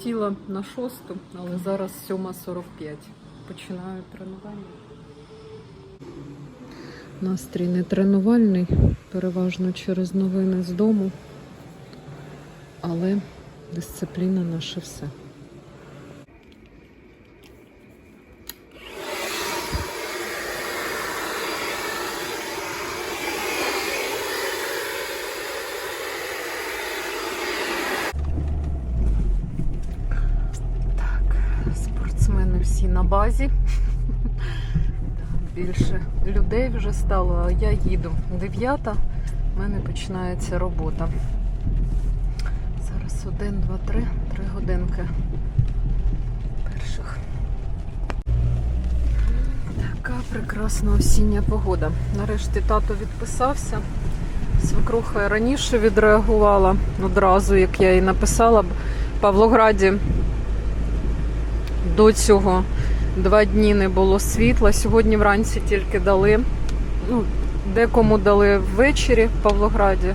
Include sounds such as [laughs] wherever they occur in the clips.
Хотіла на шосту, але зараз 7.45. Починаю тренування. Настрій не тренувальний, переважно через новини з дому. Але дисципліна наше все. Так, спортсмени всі на базі. [laughs] Більше людей вже стало, а я їду. Дев'ята, в мене починається робота. Зараз один, два, три, три годинки перших. Така прекрасна осіння погода. Нарешті тато відписався. Свекруха раніше відреагувала одразу, як я їй написала. В Павлограді до цього два дні не було світла. Сьогодні вранці тільки дали. Ну, декому дали ввечері в Павлограді.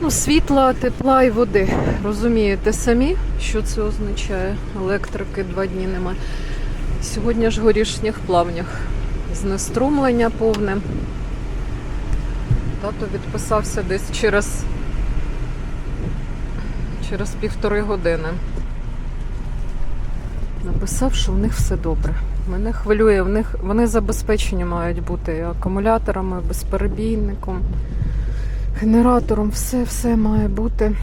Ну, світла, тепла і води. Розумієте самі, що це означає? Електрики два дні немає. Сьогодні ж горішніх плавнях. Знеструмлення повне. Тато відписався десь через, через півтори години. Написав, що в них все добре. Мене хвилює, в них вони забезпечені мають бути акумуляторами, безперебійником, генератором, все, все має бути.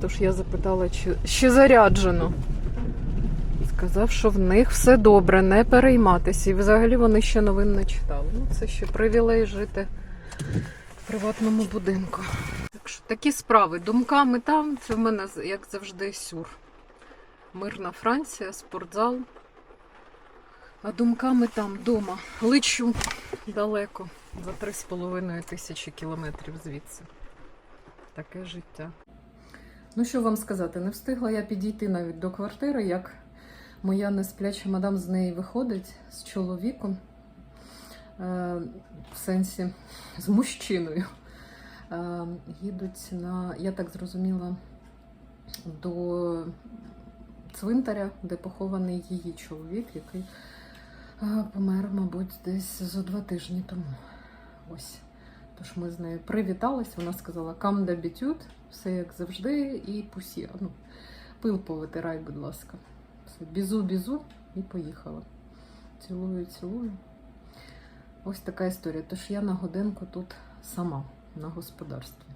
Тож я запитала, чи ще заряджено. Сказав, що в них все добре, не перейматися. І взагалі вони ще новин не читали. Ну, це ще привілей жити в приватному будинку. Так що такі справи. Думками там, це в мене, як завжди, сюр. Мирна Франція, спортзал. А думками там вдома. Лечу далеко, за 3,5 тисячі кілометрів звідси. Таке життя. Ну, що вам сказати, не встигла я підійти навіть до квартири, як моя неспляча мадам з неї виходить з чоловіком, е, в сенсі з мужчиною. Е, їдуть на, я так зрозуміла, до цвинтаря, де похований її чоловік, який е, помер, мабуть, десь за два тижні тому. Ось. Тож ми з нею привітались. Вона сказала «Кам d'habitude», все як завжди, і пусі. Ну, пил повитирай, будь ласка. Все, бізу-бізу і поїхала. Цілую, цілую. Ось така історія. Тож я на годинку тут сама на господарстві.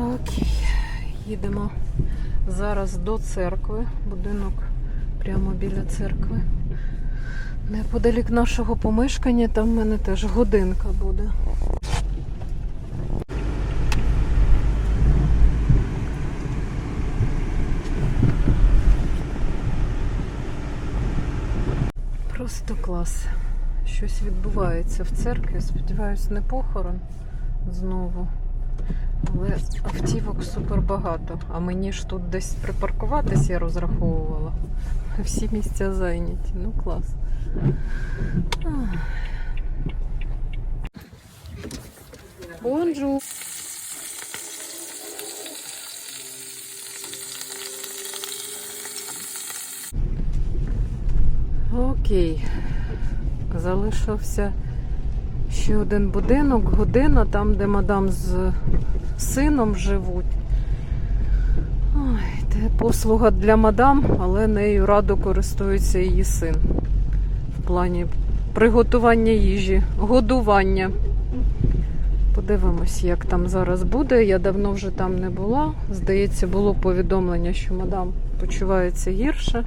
Окей, їдемо зараз до церкви. Будинок прямо біля церкви. Неподалік нашого помешкання, там в мене теж годинка буде. Просто клас. Щось відбувається в церкві. Сподіваюсь, не похорон знову. Але автівок супер багато. А мені ж тут десь припаркуватись я розраховувала. Всі місця зайняті. Ну клас. Бонжур. Окей. Залишився ще один будинок, година, там, де мадам з сином живуть. Ой, це послуга для мадам, але нею радо користується її син. В плані приготування їжі, годування. Подивимось, як там зараз буде. Я давно вже там не була. Здається, було повідомлення, що мадам почувається гірше.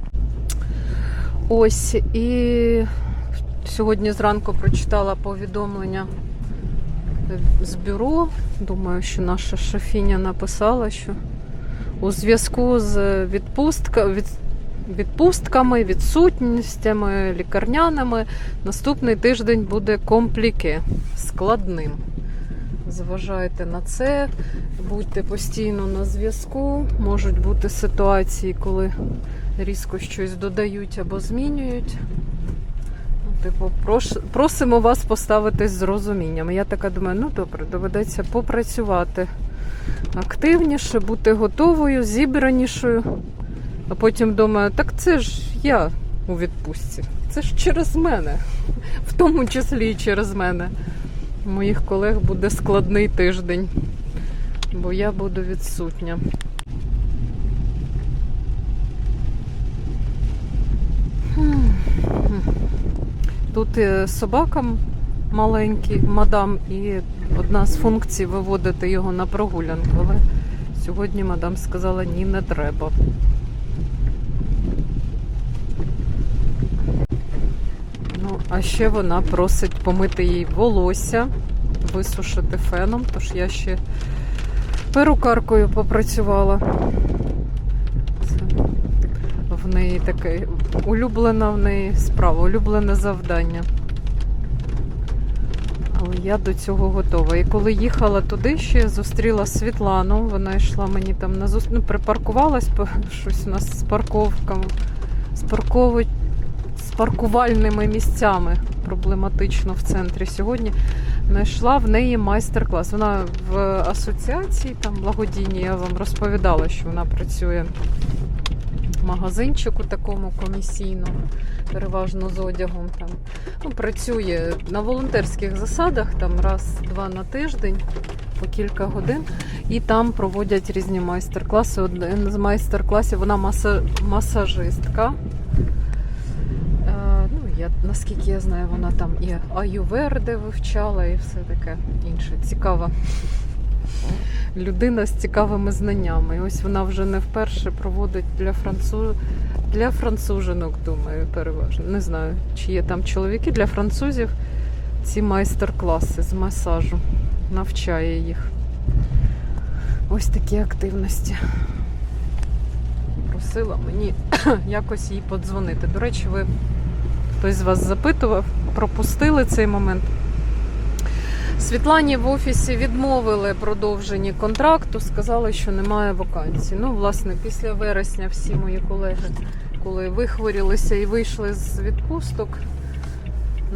Ось і сьогодні зранку прочитала повідомлення з бюро. Думаю, що наша шефіня написала, що у зв'язку з відпустка, від, відпустками, відсутностями лікарняними наступний тиждень буде компліке складним. Зважайте на це, будьте постійно на зв'язку. Можуть бути ситуації, коли різко щось додають або змінюють. Типу, просимо вас поставитись з розумінням. Я така думаю, ну добре, доведеться попрацювати активніше, бути готовою, зібранішою. А потім думаю, так це ж я у відпустці. Це ж через мене, в тому числі і через мене. У моїх колег буде складний тиждень, бо я буду відсутня. Хм. Тут е, собака маленький, мадам, і одна з функцій виводити його на прогулянку. Але сьогодні мадам сказала, ні, не треба. Ну, а ще вона просить помити їй волосся, висушити феном, тож я ще перукаркою попрацювала. Неї таке улюблена в неї справа, улюблене завдання. Але я до цього готова. І коли їхала туди, ще зустріла Світлану. Вона йшла мені там на зус... ну, припаркувалась, [laughs] щось у нас з парковками, з паркови... з паркувальними місцями проблематично в центрі сьогодні. Знайшла в неї майстер-клас. Вона в асоціації там благодійній, я вам розповідала, що вона працює магазинчику такому комісійному, переважно з одягом. Там. Ну, працює на волонтерських засадах, там раз-два на тиждень по кілька годин, і там проводять різні майстер-класи. Один з майстер-класів вона маса... масажистка. Е, ну, я, наскільки я знаю, вона там і аюверди вивчала, і все таке інше. Цікава людина з цікавими знаннями. І ось вона вже не вперше проводить для француз... для францужинок, думаю, переважно. Не знаю, чи є там чоловіки для французів ці майстер-класи з масажу. Навчає їх. Ось такі активності. Просила мені [clears throat] якось їй подзвонити. До речі, ви хтось з вас запитував, пропустили цей момент. Світлані в офісі відмовили продовженні контракту, сказали, що немає вакансій. Ну, власне, після вересня всі мої колеги, коли вихворілися і вийшли з відпусток,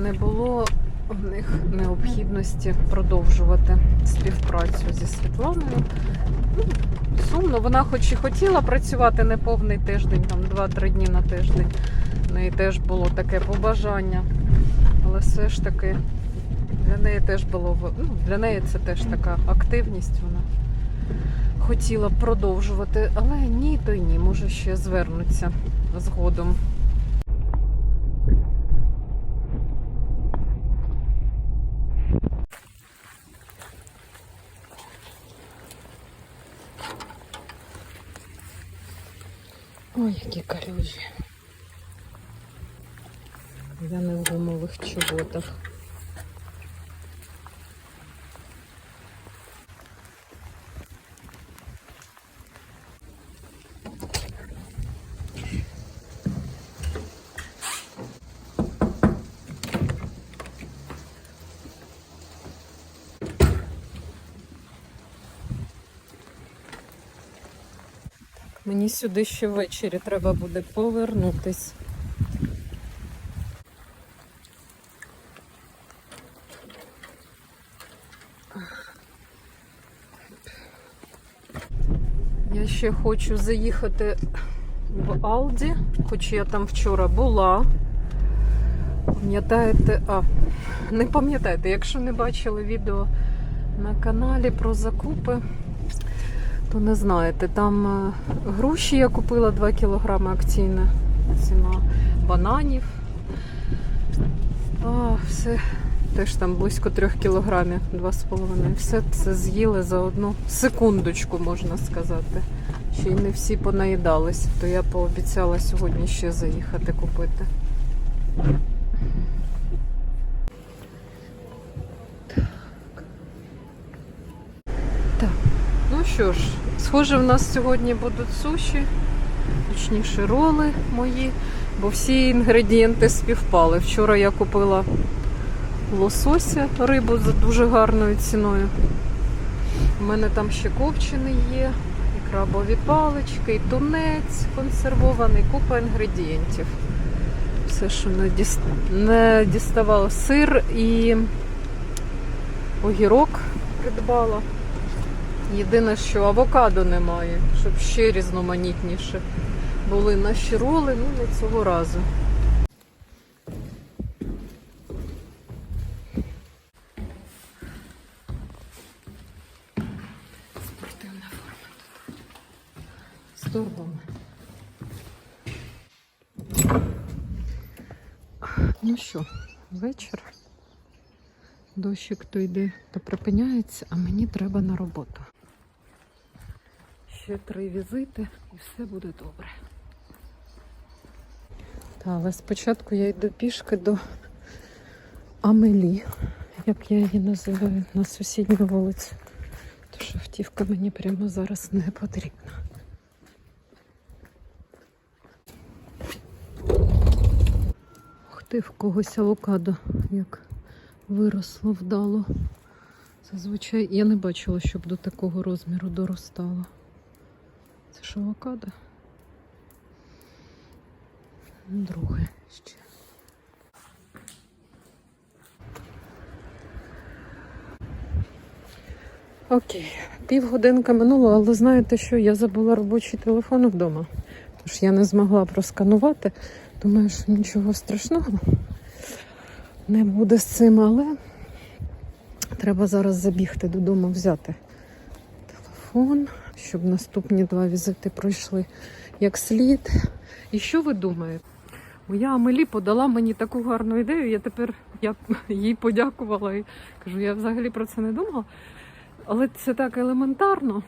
не було в них необхідності продовжувати співпрацю зі Світланою. Ну, сумно, вона хоч і хотіла працювати не повний тиждень, там 2-3 дні на тиждень. В неї теж було таке побажання. Але все ж таки для неї теж було ну, для неї це теж така активність. Вона хотіла продовжувати, але ні, то й ні, може ще звернуться згодом. Ой, які калюжі. Я не в гумових чоботах. Мені сюди ще ввечері треба буде повернутись. Я ще хочу заїхати в Алді, хоч я там вчора була. Пам'ятаєте, а, не пам'ятаєте, якщо не бачили відео на каналі про закупи, то не знаєте. Там е, груші я купила 2 кілограми акційна ціна бананів. А, все теж там близько 3 кілограмів, 2,5. Все це з'їли за одну секундочку, можна сказати. Ще й не всі понаїдались, то я пообіцяла сьогодні ще заїхати купити. Так. Ну що ж, схоже, в нас сьогодні будуть суші, точніше роли мої, бо всі інгредієнти співпали. Вчора я купила лосося, рибу за дуже гарною ціною. У мене там ще ковчений є, і крабові палички, і тунець консервований, купа інгредієнтів. Все, що не, діс... не діставало сир і огірок придбала. Єдине, що авокадо немає, щоб ще різноманітніше були наші роли, ну не цього разу. Спортивна форма тут. З торбами. Ну що, вечір. Дощик то йде, то припиняється, а мені треба на роботу. Ще три візити і все буде добре. Та, але спочатку я йду пішки до Амелі, як я її називаю, на сусідню вулицю. Тож автівка мені прямо зараз не потрібна. Ух ти, в когось авокадо як виросло вдало. Зазвичай я не бачила, щоб до такого розміру доростало. Це ж авокадо? Друге ще. Окей, півгодинка минуло, але знаєте що? Я забула робочий телефон вдома. Тож я не змогла просканувати. Думаю, що нічого страшного не буде з цим, але треба зараз забігти додому, взяти телефон, щоб наступні два візити пройшли як слід. І що ви думаєте? Моя Амелі подала мені таку гарну ідею. Я тепер я їй подякувала і кажу, я взагалі про це не думала. Але це так елементарно.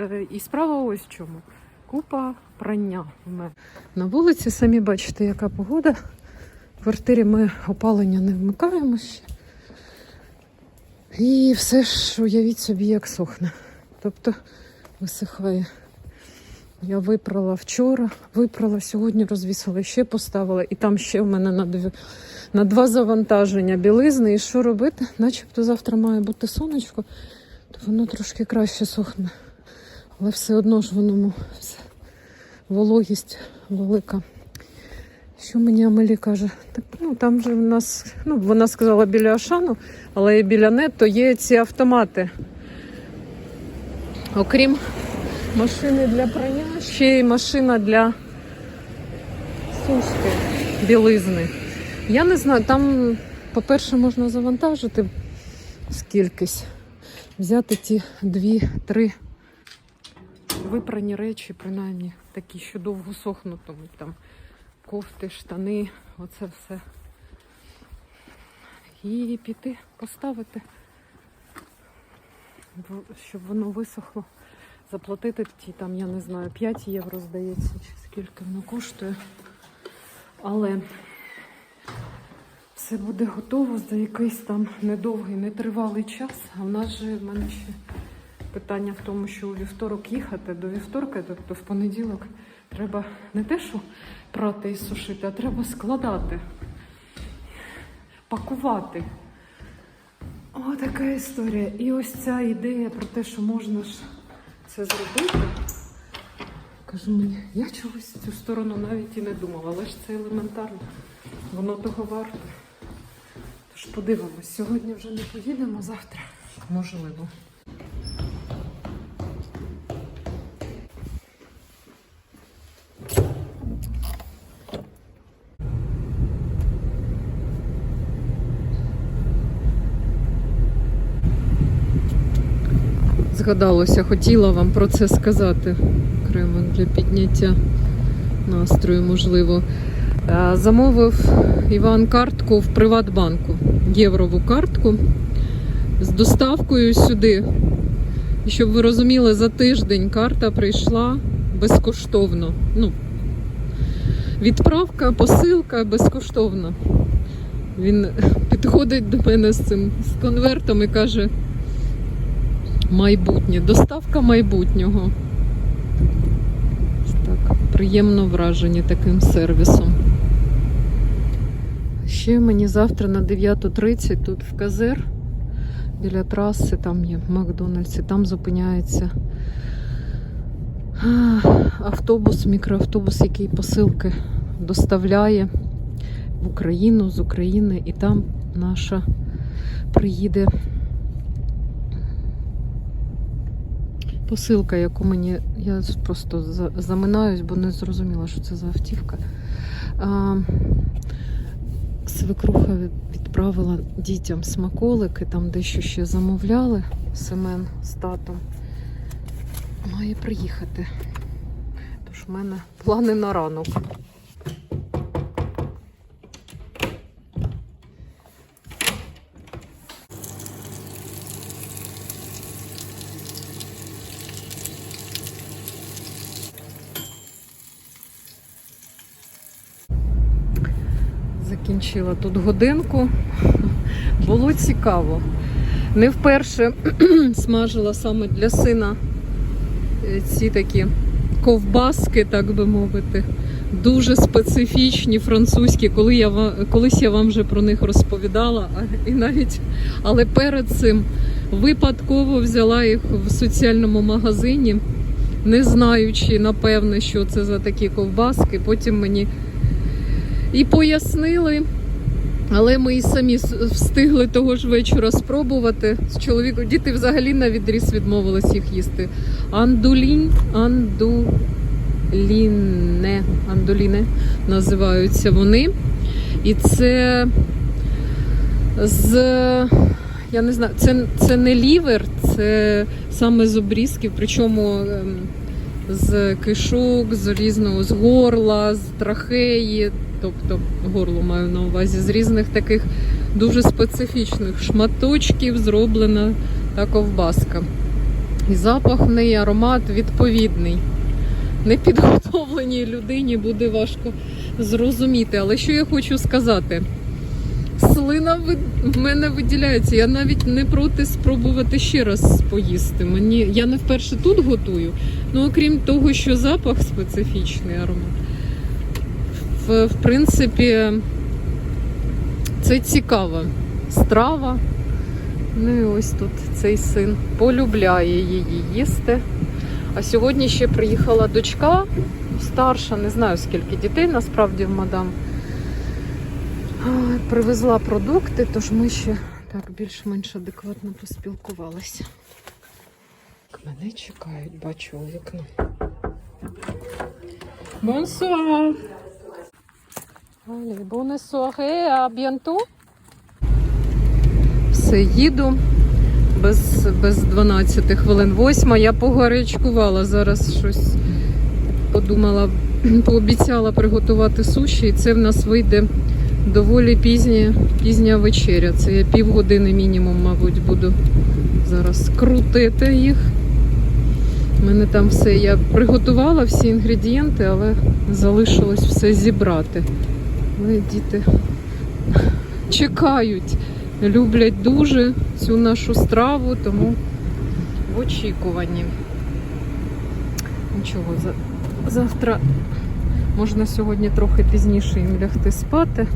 Е, І справа ось в чому. Купа прання в мене. На вулиці самі бачите, яка погода. В квартирі ми опалення не вмикаємо ще. І все ж уявіть собі, як сохне. Тобто висихає. Я випрала вчора, випрала, сьогодні розвісила, ще поставила. І там ще в мене на, дві, на два завантаження білизни. І що робити? Начебто завтра має бути сонечко, то воно трошки краще сохне. Але все одно ж воно вологість велика. Що мені Амелі каже? Так, ну там же в нас, ну вона сказала біля Ашану, але і біля Нетто є ці автомати. Окрім машини для прання, ще й машина для сушки білизни. Я не знаю, там, по-перше, можна завантажити скількись, взяти ті дві-три випрані речі, принаймні такі, що довго сохнутимуть там кофти, штани, оце все. І піти поставити, щоб воно висохло. Заплатити ті там, я не знаю, 5 євро здається, чи скільки воно коштує. Але все буде готово за якийсь там недовгий, нетривалий час. А в нас же в мене ще питання в тому, що у вівторок їхати до вівторка, тобто в понеділок, треба не те, що прати і сушити, а треба складати, пакувати. О, така історія. І ось ця ідея про те, що можна ж це зробити. Кажу мені, я чогось в цю сторону навіть і не думала, але ж це елементарно. Воно того варте. Тож подивимось, сьогодні вже не поїдемо, завтра можливо. Згадалося, хотіла вам про це сказати окремо для підняття настрою, можливо. Е, Замовив Іван картку в Приватбанку, єврову картку з доставкою сюди. І щоб ви розуміли, за тиждень карта прийшла безкоштовно. Ну, відправка, посилка безкоштовна. Він підходить до мене з цим з конвертом і каже: майбутнє, доставка майбутнього. Так, приємно вражені таким сервісом. Ще мені завтра на 9.30 тут в Казер біля траси, там є Макдональдс, і там зупиняється автобус, мікроавтобус, який посилки доставляє в Україну з України, і там наша приїде посилка, яку мені. Я просто заминаюсь, бо не зрозуміла, що це за автівка. А, свекруха відправила дітям смаколики, там дещо ще замовляли. Семен з татом має приїхати. Тож в мене плани на ранок. Закінчила тут годинку. [laughs] Було цікаво. Не вперше [clears throat] смажила саме для сина е, ці такі ковбаски, так би мовити. Дуже специфічні французькі, коли я колись я вам вже про них розповідала, і навіть але перед цим випадково взяла їх в соціальному магазині, не знаючи напевне, що це за такі ковбаски. Потім мені і пояснили. Але ми і самі встигли того ж вечора спробувати. З чоловіком діти взагалі на відріз відмовились їх їсти. Андулінь, андуліне, андуліне називаються вони. І це з. Я не знаю, це, це не лівер, це саме з обрізків, причому ем, з кишок, з різного, з горла, з трахеї, тобто горло маю на увазі, з різних таких дуже специфічних шматочків зроблена та ковбаска. І запах в неї, аромат відповідний. Непідготовленій людині буде важко зрозуміти. Але що я хочу сказати? Слина в мене виділяється. Я навіть не проти спробувати ще раз поїсти. Мені я не вперше тут готую. Ну окрім того, що запах специфічний аромат. В, в принципі, це цікава страва. Ну і ось тут цей син полюбляє її їсти. А сьогодні ще приїхала дочка старша, не знаю скільки дітей насправді в мадам. Привезла продукти, тож ми ще так більш-менш адекватно поспілкувалися. Мене чекають, бачу у вікно. Бонсуар! Allez, bonne soirée, à bientôt. Все, їду без, без 12 хвилин. Восьма. Я погарячкувала зараз щось. Подумала, [clears throat] пообіцяла приготувати суші, і це в нас вийде доволі пізня, пізня вечеря. Це я півгодини мінімум, мабуть, буду зараз крутити їх. У мене там все. Я приготувала всі інгредієнти, але залишилось все зібрати. Але діти чекають, люблять дуже цю нашу страву, тому в очікуванні. Нічого, завтра можна сьогодні трохи пізніше їм лягти спати.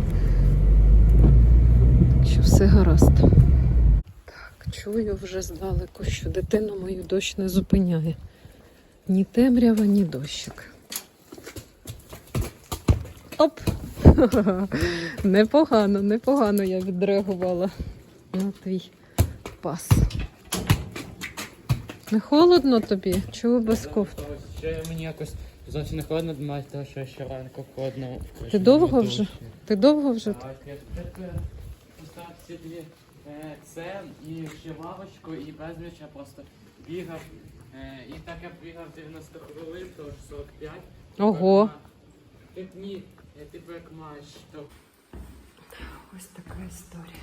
Що все гаразд. Так, чую вже здалеку, що дитину мою дощ не зупиняє. Ні темрява, ні дощик. Оп! [laughs] Непогано, непогано я відреагувала на твій пас. Не холодно тобі? Чого без кофти? Ще мені якось зовсім не холодно, думаю, того, що ще ранку холодно. Ти довго вже? Ти довго вже? Так, я тепер поставив собі е, це і ще лавочку, і безліч я просто бігав. Е, І так я бігав 90 хвилин, то 45. Ого. Ні, Ось така історія.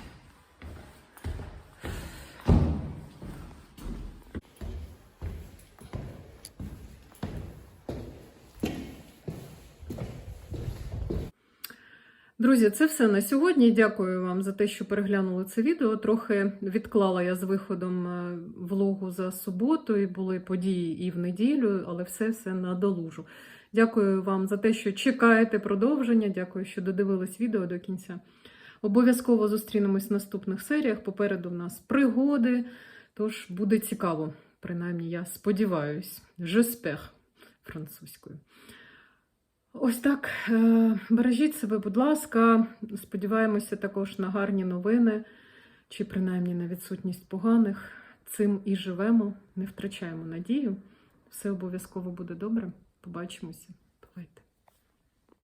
Друзі, це все на сьогодні. Дякую вам за те, що переглянули це відео. Трохи відклала я з виходом е, влогу за суботу, і були події і в неділю, але все все надолужу. Дякую вам за те, що чекаєте продовження. Дякую, що додивились відео до кінця. Обов'язково зустрінемось в наступних серіях. Попереду в нас пригоди, тож буде цікаво. Принаймні, я сподіваюсь, J'espère французькою. Ось так. е, Бережіть себе, будь ласка. Сподіваємося також на гарні новини, чи принаймні на відсутність поганих. Цим і живемо, не втрачаємо надію. Все обов'язково буде добре. Побачимося.